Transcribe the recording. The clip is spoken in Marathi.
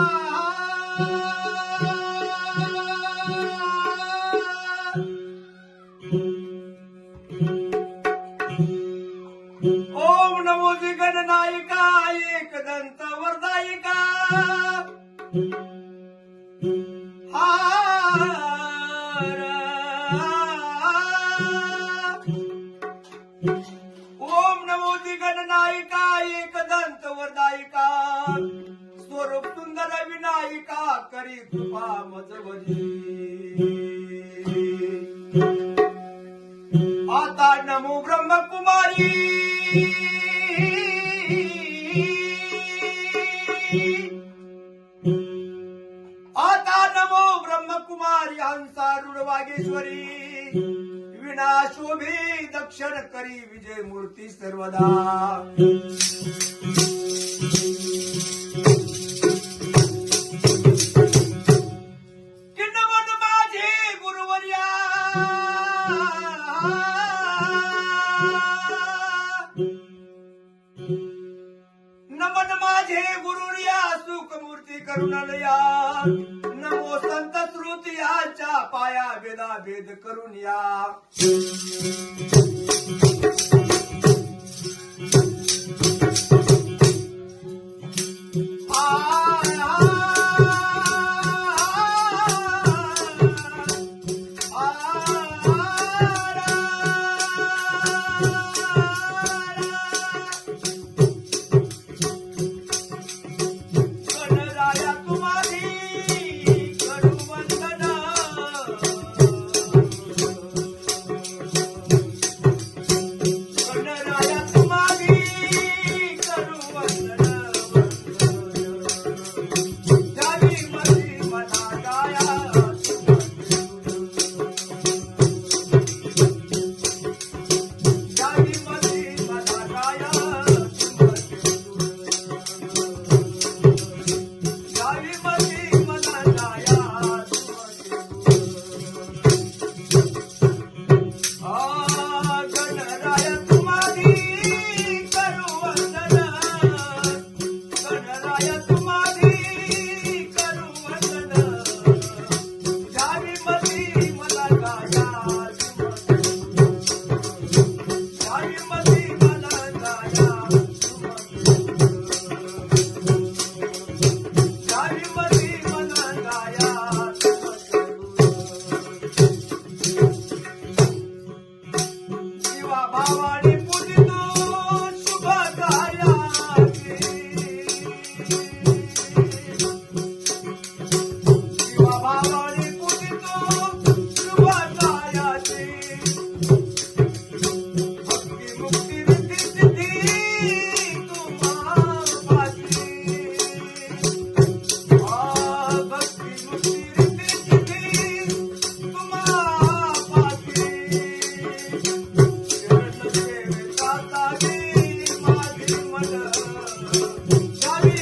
Ah! आता नमो ब्रह्मकुमारी हंसा वागेश्वरी विनाशोभी दक्षिण करी विजय मूर्ती सर्वदा. माझे गुरु या सुखमूर्ती करुणालया. नमो संत श्रुत याच्या पाया भेदा भेद करून या. उचाली